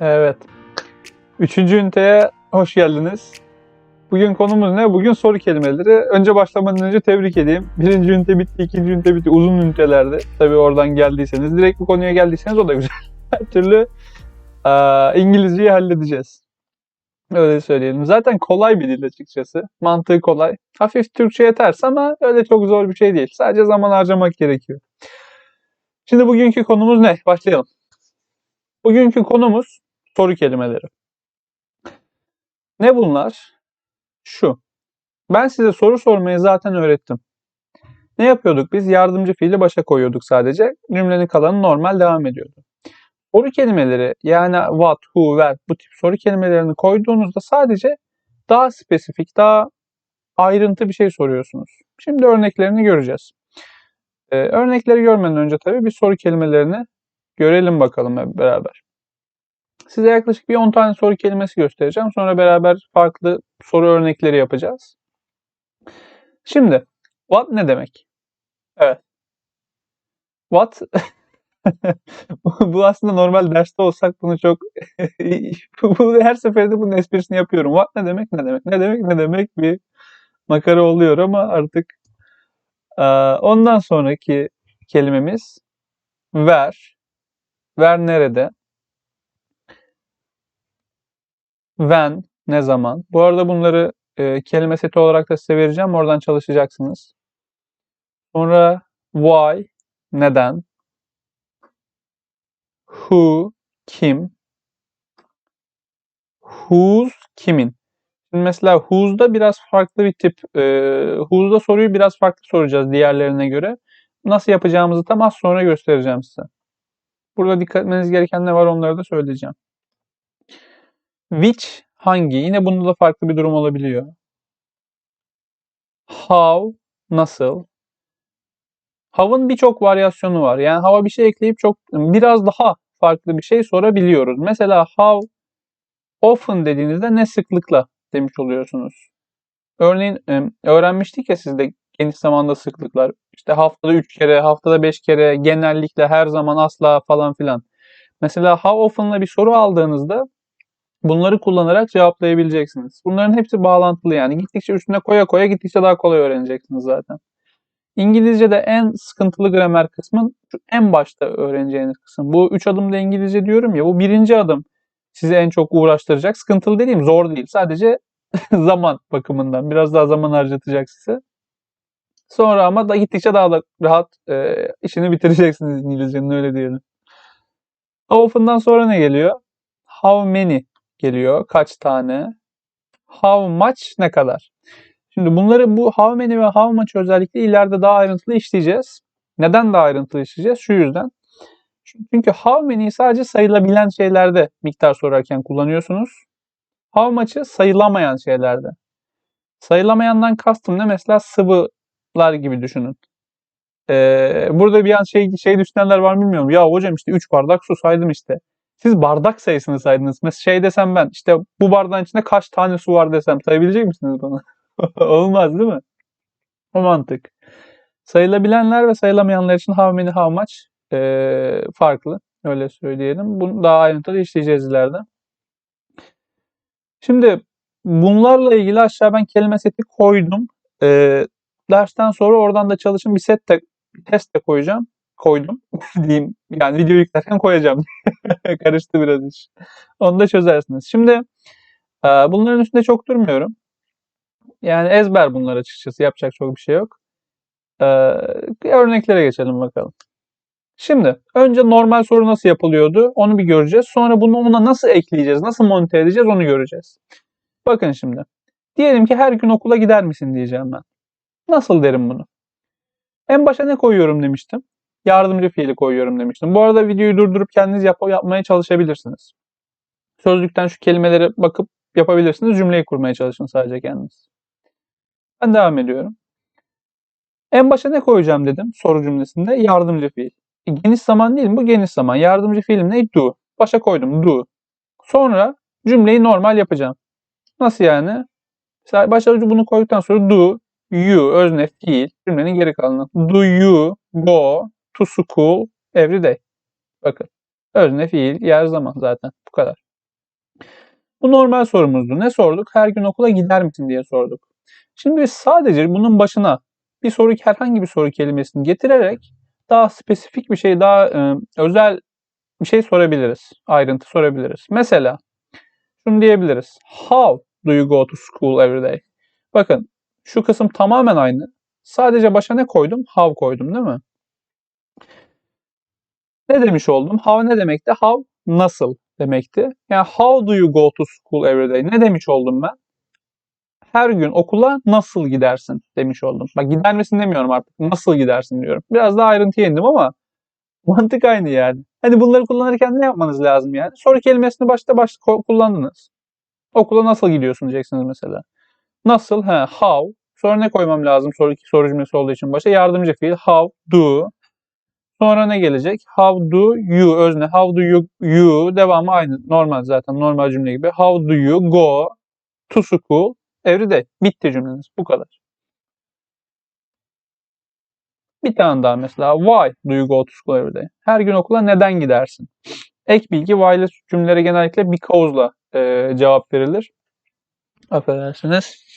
Evet. Üçüncü üniteye hoş geldiniz. Bugün konumuz ne? Bugün soru kelimeleri. Önce başlamadan önce tebrik edeyim. Birinci ünite bitti, ikinci ünite bitti. Uzun ünitelerdi. Tabii oradan geldiyseniz. Direkt bu konuya geldiyseniz o da güzel. Her türlü eee, İngilizceyi halledeceğiz. Öyle söyleyelim. Zaten kolay bir dil açıkçası. Mantığı kolay. Hafif Türkçe'ye ters ama öyle çok zor bir şey değil. Sadece zaman harcamak gerekiyor. Şimdi bugünkü konumuz ne? Başlayalım. Bugünkü konumuz soru kelimeleri. Ne bunlar? Şu. Ben size soru sormayı zaten öğrettim. Ne yapıyorduk biz? Yardımcı fiili başa koyuyorduk sadece. Cümlenin kalanı normal devam ediyordu. Soru kelimeleri yani what, who, where bu tip soru kelimelerini koyduğunuzda sadece daha spesifik, daha ayrıntı bir şey soruyorsunuz. Şimdi örneklerini göreceğiz. Ee, örnekleri görmeden önce tabii bir soru kelimelerini görelim bakalım hep beraber. Size yaklaşık bir 10 tane soru kelimesi göstereceğim. Sonra beraber farklı soru örnekleri yapacağız. Şimdi what ne demek? Evet. What bu aslında normal derste olsak bunu çok bu her seferinde bunun esprisini yapıyorum. What ne demek? Ne demek? Ne demek? Ne demek? Bir makara oluyor ama artık ondan sonraki kelimemiz where. Where nerede? When ne zaman? Bu arada bunları e, kelime seti olarak da size vereceğim. Oradan çalışacaksınız. Sonra why neden? Who kim? Whose kimin? Şimdi mesela who's'da biraz farklı bir tip. E, who's'da soruyu biraz farklı soracağız diğerlerine göre. Nasıl yapacağımızı tam az sonra göstereceğim size. Burada dikkat etmeniz gereken ne var onları da söyleyeceğim. Which hangi? Yine bunda da farklı bir durum olabiliyor. How nasıl? How'ın birçok varyasyonu var. Yani how'a bir şey ekleyip çok biraz daha farklı bir şey sorabiliyoruz. Mesela how often dediğinizde ne sıklıkla demiş oluyorsunuz. Örneğin öğrenmiştik ya sizde geniş zamanda sıklıklar. İşte haftada 3 kere, haftada 5 kere, genellikle, her zaman, asla falan filan. Mesela how often'la bir soru aldığınızda bunları kullanarak cevaplayabileceksiniz. Bunların hepsi bağlantılı yani. Gittikçe üstüne koya koya gittikçe daha kolay öğreneceksiniz zaten. İngilizce'de en sıkıntılı gramer kısmın şu en başta öğreneceğiniz kısım. Bu üç adımda İngilizce diyorum ya bu birinci adım sizi en çok uğraştıracak. Sıkıntılı dediğim zor değil. Sadece zaman bakımından biraz daha zaman harcatacak size. Sonra ama da gittikçe daha da rahat e, işini bitireceksiniz İngilizcenin öyle diyelim. How often'dan sonra ne geliyor? How many geliyor. Kaç tane? How much ne kadar? Şimdi bunları bu how many ve how much özellikle ileride daha ayrıntılı işleyeceğiz. Neden daha ayrıntılı işleyeceğiz? Şu yüzden. Çünkü how many'yi sadece sayılabilen şeylerde miktar sorarken kullanıyorsunuz. How much'ı sayılamayan şeylerde. Sayılamayandan kastım ne? Mesela sıvılar gibi düşünün. Ee, burada bir an şey, şey düşünenler var bilmiyorum. Ya hocam işte 3 bardak su saydım işte. Siz bardak sayısını saydınız. Mesela şey desem ben işte bu bardağın içinde kaç tane su var desem sayabilecek misiniz bana? Olmaz değil mi? O mantık. Sayılabilenler ve sayılamayanlar için how many how much ee, farklı. Öyle söyleyelim. Bunu daha ayrıntılı işleyeceğiz ileride. Şimdi bunlarla ilgili aşağı ben kelime seti koydum. Ee, dersten sonra oradan da çalışın bir set de test de koyacağım. Koydum diyeyim. Yani video yüklerken koyacağım. Karıştı biraz iş. Onu da çözersiniz. Şimdi e, bunların üstünde çok durmuyorum. Yani ezber bunlar açıkçası. Yapacak çok bir şey yok. Ee, örneklere geçelim bakalım. Şimdi önce normal soru nasıl yapılıyordu onu bir göreceğiz. Sonra bunu ona nasıl ekleyeceğiz, nasıl monte edeceğiz onu göreceğiz. Bakın şimdi. Diyelim ki her gün okula gider misin diyeceğim ben. Nasıl derim bunu? En başa ne koyuyorum demiştim. Yardımcı fiili koyuyorum demiştim. Bu arada videoyu durdurup kendiniz yap yapmaya çalışabilirsiniz. Sözlükten şu kelimelere bakıp yapabilirsiniz. Cümleyi kurmaya çalışın sadece kendiniz. Ben devam ediyorum. En başa ne koyacağım dedim soru cümlesinde? Yardımcı fiil. E, geniş zaman değil mi? Bu geniş zaman. Yardımcı fiilim ne? Do. Başa koydum. Do. Sonra cümleyi normal yapacağım. Nasıl yani? Mesela başa bunu koyduktan sonra do, you, özne, fiil, cümlenin geri kalanı. Do you go to school every day? Bakın. Özne, fiil, yer, zaman zaten. Bu kadar. Bu normal sorumuzdu. Ne sorduk? Her gün okula gider misin diye sorduk. Şimdi sadece bunun başına bir soru herhangi bir soru kelimesini getirerek daha spesifik bir şey, daha e, özel bir şey sorabiliriz. Ayrıntı sorabiliriz. Mesela şunu diyebiliriz. How do you go to school every day? Bakın şu kısım tamamen aynı. Sadece başa ne koydum? How koydum değil mi? Ne demiş oldum? How ne demekti? How nasıl demekti. Yani how do you go to school every day? Ne demiş oldum ben? Her gün okula nasıl gidersin demiş oldum. Bak gider misin demiyorum artık. Nasıl gidersin diyorum. Biraz daha ayrıntıya indim ama mantık aynı yani. Hani bunları kullanırken ne yapmanız lazım yani? Soru kelimesini başta başta kullandınız. Okula nasıl gidiyorsun diyeceksiniz mesela. Nasıl? He, how. Sonra ne koymam lazım soru, soru cümlesi olduğu için başa? Yardımcı fiil. How, do. Sonra ne gelecek? How do you özne. How do you, you devamı aynı. Normal zaten. Normal cümle gibi. How do you go to school every day? Bitti cümleniz. Bu kadar. Bir tane daha mesela. Why do you go to school every day? Her gün okula neden gidersin? Ek bilgi why'lı cümlelere genellikle because'la e, cevap verilir. Affedersiniz.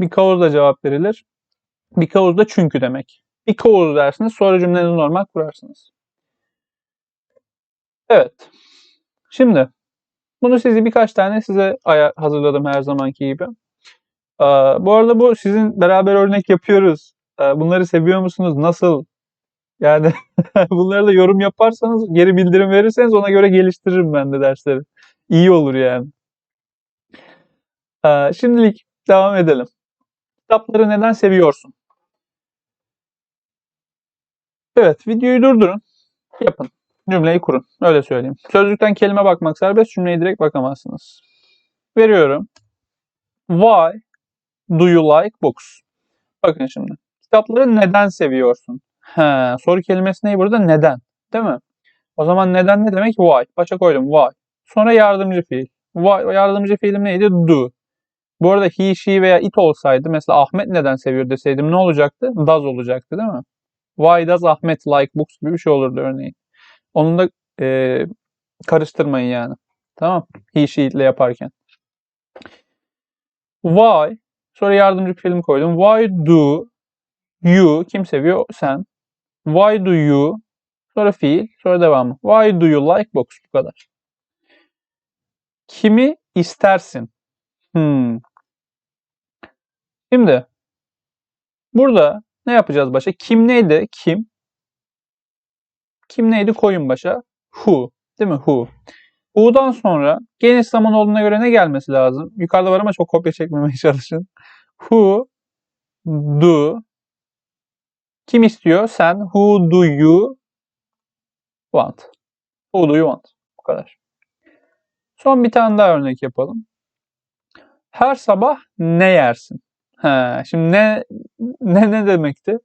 Because'la cevap verilir. Because da çünkü demek. Because dersiniz sonra cümlenizi normal kurarsınız. Evet. Şimdi bunu sizi birkaç tane size hazırladım her zamanki gibi. Bu arada bu sizin beraber örnek yapıyoruz. Bunları seviyor musunuz? Nasıl? Yani bunları da yorum yaparsanız, geri bildirim verirseniz ona göre geliştiririm ben de dersleri. İyi olur yani. Şimdilik devam edelim. Kitapları neden seviyorsun? Evet, videoyu durdurun. Yapın. Cümleyi kurun. Öyle söyleyeyim. Sözlükten kelime bakmak serbest, cümleyi direkt bakamazsınız. Veriyorum. Why do you like books? Bakın şimdi. Kitapları neden seviyorsun? He, soru kelimesi ne burada? Neden. Değil mi? O zaman neden ne demek? Why. Başa koydum. Why. Sonra yardımcı fiil. Why. Yardımcı fiilim neydi? Do. Bu arada he, she veya it olsaydı mesela Ahmet neden seviyor deseydim ne olacaktı? Does olacaktı değil mi? Why does Ahmet like books gibi bir şey olurdu örneğin. Onu da e, karıştırmayın yani. Tamam. He, she ile yaparken. Why sonra yardımcı film koydum. Why do you kim seviyor? Sen. Why do you sonra fiil sonra devamı. Why do you like books? Bu kadar. Kimi istersin? Hmm. Şimdi burada ne yapacağız başa? Kim neydi? Kim. Kim neydi? Koyun başa. Who. Değil mi? Who. Who'dan sonra geniş zaman olduğuna göre ne gelmesi lazım? Yukarıda var ama çok kopya çekmemeye çalışın. Who do kim istiyor? Sen. Who do you want? Who do you want? Bu kadar. Son bir tane daha örnek yapalım. Her sabah ne yersin? He, şimdi ne ne ne demekti?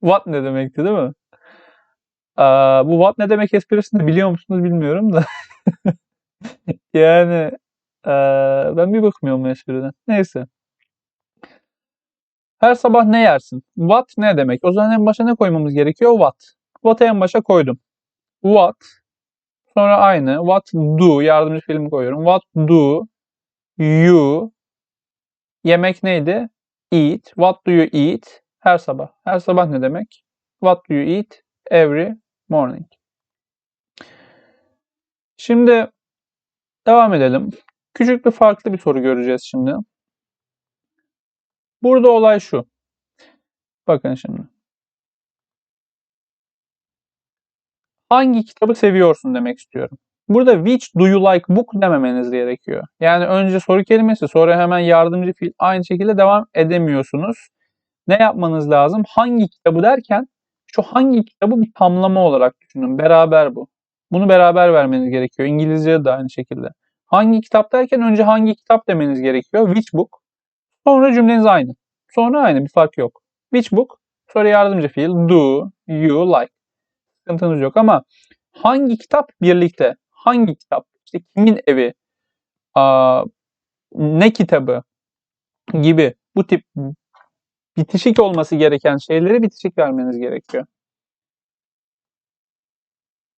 What ne demekti değil mi? Aa, bu what ne demek esprisini biliyor musunuz bilmiyorum da. yani ee, ben bir bakmıyorum espriden. Neyse. Her sabah ne yersin? What ne demek? O zaman en başa ne koymamız gerekiyor? What. What'ı en başa koydum. What. Sonra aynı. What do. Yardımcı film koyuyorum. What do you Yemek neydi? Eat. What do you eat? Her sabah. Her sabah ne demek? What do you eat every morning? Şimdi devam edelim. Küçük bir farklı bir soru göreceğiz şimdi. Burada olay şu. Bakın şimdi. Hangi kitabı seviyorsun demek istiyorum. Burada which do you like book dememeniz gerekiyor. Yani önce soru kelimesi sonra hemen yardımcı fiil aynı şekilde devam edemiyorsunuz. Ne yapmanız lazım? Hangi kitabı derken şu hangi kitabı bir tamlama olarak düşünün. Beraber bu. Bunu beraber vermeniz gerekiyor. İngilizce de aynı şekilde. Hangi kitap derken önce hangi kitap demeniz gerekiyor. Which book. Sonra cümleniz aynı. Sonra aynı bir fark yok. Which book. Sonra yardımcı fiil do you like. Sıkıntınız yok ama hangi kitap birlikte hangi kitap, işte kimin evi, ne kitabı gibi bu tip bitişik olması gereken şeyleri bitişik vermeniz gerekiyor.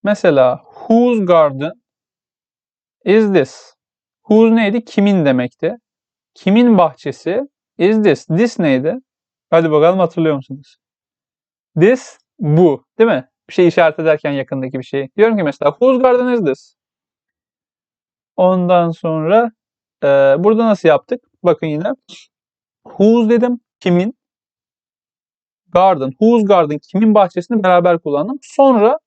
Mesela whose garden Is this? Whose neydi? Kimin demekti. Kimin bahçesi? Is this? This neydi? Hadi bakalım hatırlıyor musunuz? This, bu. Değil mi? Bir şey işaret ederken yakındaki bir şey. Diyorum ki mesela whose garden is this? Ondan sonra e, burada nasıl yaptık? Bakın yine. Whose dedim. Kimin? Garden. Whose garden? Kimin bahçesini beraber kullandım. Sonra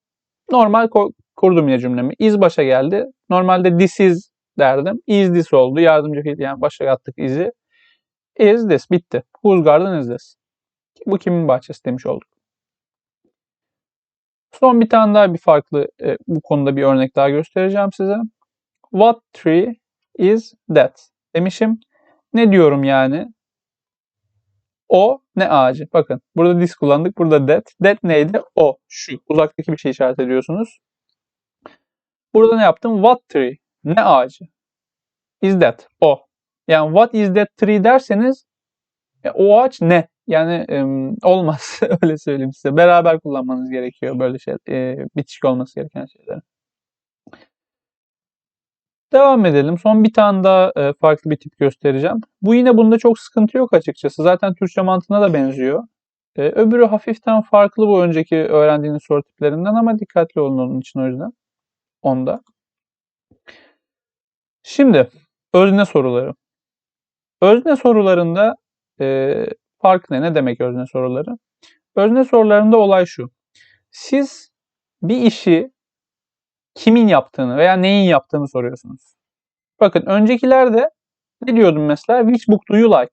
normal kurdum yine cümlemi. Is başa geldi. Normalde this is derdim. Is this oldu. Yardımcı fiil yani başa attık is'i. Is this. Bitti. Whose garden is this? Bu kimin bahçesi demiş olduk. Son bir tane daha bir farklı e, bu konuda bir örnek daha göstereceğim size. What tree is that? Demişim. Ne diyorum yani? O ne ağacı? Bakın burada this kullandık. Burada that. That neydi? O. Şu. Uzaktaki bir şey işaret ediyorsunuz. Burada ne yaptım? What tree? Ne ağacı? Is that? O. Yani what is that tree derseniz e, o ağaç ne? Yani olmaz öyle söyleyeyim size. Beraber kullanmanız gerekiyor böyle şey e, bitişik olması gereken şeyler. Devam edelim. Son bir tane daha e, farklı bir tip göstereceğim. Bu yine bunda çok sıkıntı yok açıkçası. Zaten Türkçe mantığına da benziyor. E, öbürü hafiften farklı bu önceki öğrendiğiniz soru tiplerinden ama dikkatli olun onun için o yüzden. Onda. Şimdi özne soruları. Özne sorularında e, fark ne? Ne demek özne soruları? Özne sorularında olay şu. Siz bir işi kimin yaptığını veya neyin yaptığını soruyorsunuz. Bakın öncekilerde ne diyordum mesela? Which book do you like?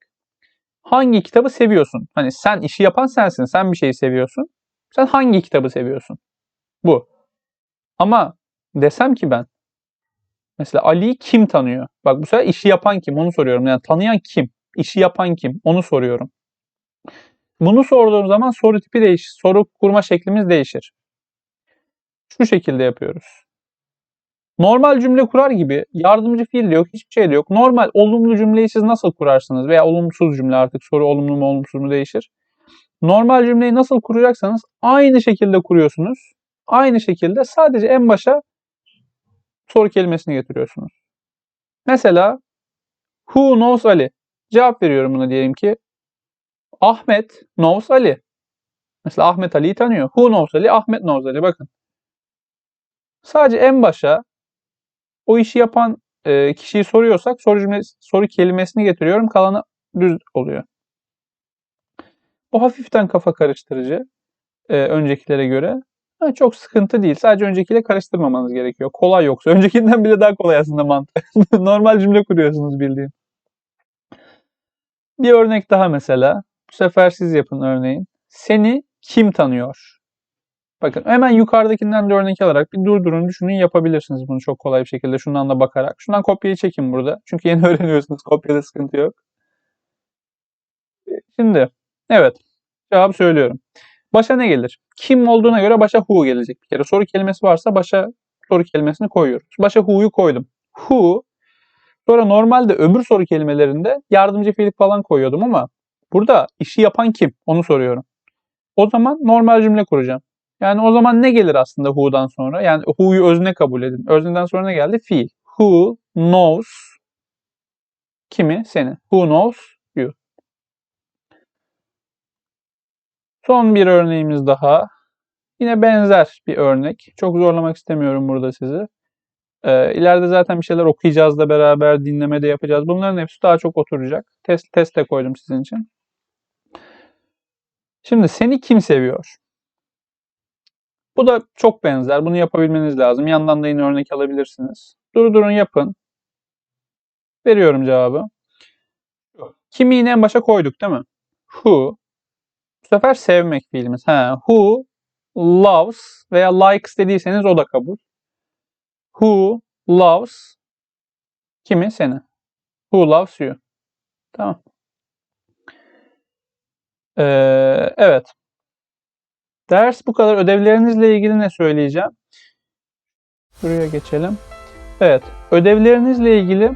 Hangi kitabı seviyorsun? Hani sen işi yapan sensin. Sen bir şeyi seviyorsun. Sen hangi kitabı seviyorsun? Bu. Ama desem ki ben mesela Ali'yi kim tanıyor? Bak bu sefer işi yapan kim? Onu soruyorum. Yani tanıyan kim? İşi yapan kim? Onu soruyorum. Bunu sorduğum zaman soru tipi değişir. Soru kurma şeklimiz değişir. Şu şekilde yapıyoruz. Normal cümle kurar gibi yardımcı fiil de yok, hiçbir şey de yok. Normal olumlu cümleyi siz nasıl kurarsınız veya olumsuz cümle artık soru olumlu mu olumsuz mu değişir. Normal cümleyi nasıl kuracaksanız aynı şekilde kuruyorsunuz. Aynı şekilde sadece en başa soru kelimesini getiriyorsunuz. Mesela who knows Ali? Cevap veriyorum buna diyelim ki Ahmet knows Ali. Mesela Ahmet Ali'yi tanıyor. Who knows Ali? Ahmet knows Ali. Bakın. Sadece en başa o işi yapan e, kişiyi soruyorsak soru cümle soru kelimesini getiriyorum. Kalanı düz oluyor. Bu hafiften kafa karıştırıcı e, öncekilere göre. Ha, çok sıkıntı değil. Sadece öncekiyle karıştırmamanız gerekiyor. Kolay yoksa. Öncekinden bile daha kolay aslında mantık. Normal cümle kuruyorsunuz bildiğin. Bir örnek daha mesela. Bu sefer siz yapın örneğin. Seni kim tanıyor? Bakın hemen yukarıdakinden de örnek alarak bir durdurun düşünün yapabilirsiniz bunu çok kolay bir şekilde şundan da bakarak. Şundan kopyayı çekin burada. Çünkü yeni öğreniyorsunuz kopyada sıkıntı yok. Şimdi evet cevabı söylüyorum. Başa ne gelir? Kim olduğuna göre başa who gelecek bir kere. Soru kelimesi varsa başa soru kelimesini koyuyoruz. Başa who'yu koydum. Who sonra normalde öbür soru kelimelerinde yardımcı fiil falan koyuyordum ama burada işi yapan kim? Onu soruyorum. O zaman normal cümle kuracağım. Yani o zaman ne gelir aslında who'dan sonra? Yani who'yu özne kabul edin. Özneden sonra ne geldi? Fiil. Who knows kimi? Seni. Who knows you. Son bir örneğimiz daha. Yine benzer bir örnek. Çok zorlamak istemiyorum burada sizi. Ee, ileride zaten bir şeyler okuyacağız da beraber dinleme de yapacağız. Bunların hepsi daha çok oturacak. Test, test de koydum sizin için. Şimdi seni kim seviyor? Bu da çok benzer. Bunu yapabilmeniz lazım. Yandan da yine örnek alabilirsiniz. Durdurun yapın. Veriyorum cevabı. Kimi yine en başa koyduk değil mi? Who. Bu sefer sevmek fiilimiz. Ha, who loves veya likes dediyseniz o da kabul. Who loves kimi? Seni. Who loves you. Tamam. Ee, evet. Ders bu kadar. Ödevlerinizle ilgili ne söyleyeceğim? Buraya geçelim. Evet. Ödevlerinizle ilgili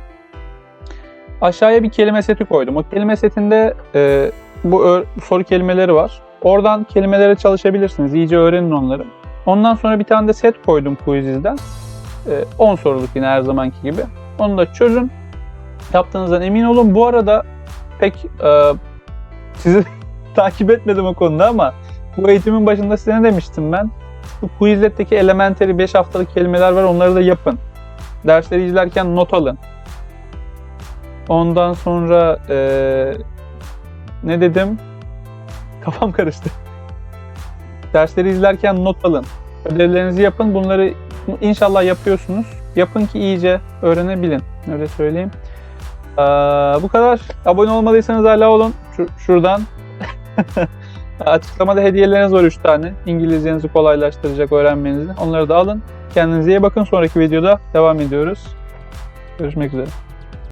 aşağıya bir kelime seti koydum. O kelime setinde e, bu soru kelimeleri var. Oradan kelimelere çalışabilirsiniz. İyice öğrenin onları. Ondan sonra bir tane de set koydum Quiziz'den. 10 soruluk yine her zamanki gibi. Onu da çözün. Yaptığınızdan emin olun. Bu arada pek e, sizi takip etmedim o konuda ama bu eğitimin başında size ne demiştim ben? Bu Quizlet'teki elementary 5 haftalık kelimeler var onları da yapın. Dersleri izlerken not alın. Ondan sonra e, ne dedim? Kafam karıştı. Dersleri izlerken not alın. Ödevlerinizi yapın. Bunları inşallah yapıyorsunuz. Yapın ki iyice öğrenebilin. Öyle söyleyeyim. Ee, bu kadar. Abone olmadıysanız hala olun. Şu- şuradan. Açıklamada hediyeleriniz var 3 tane. İngilizcenizi kolaylaştıracak öğrenmenizi. Onları da alın. Kendinize iyi bakın. Sonraki videoda devam ediyoruz. Görüşmek üzere.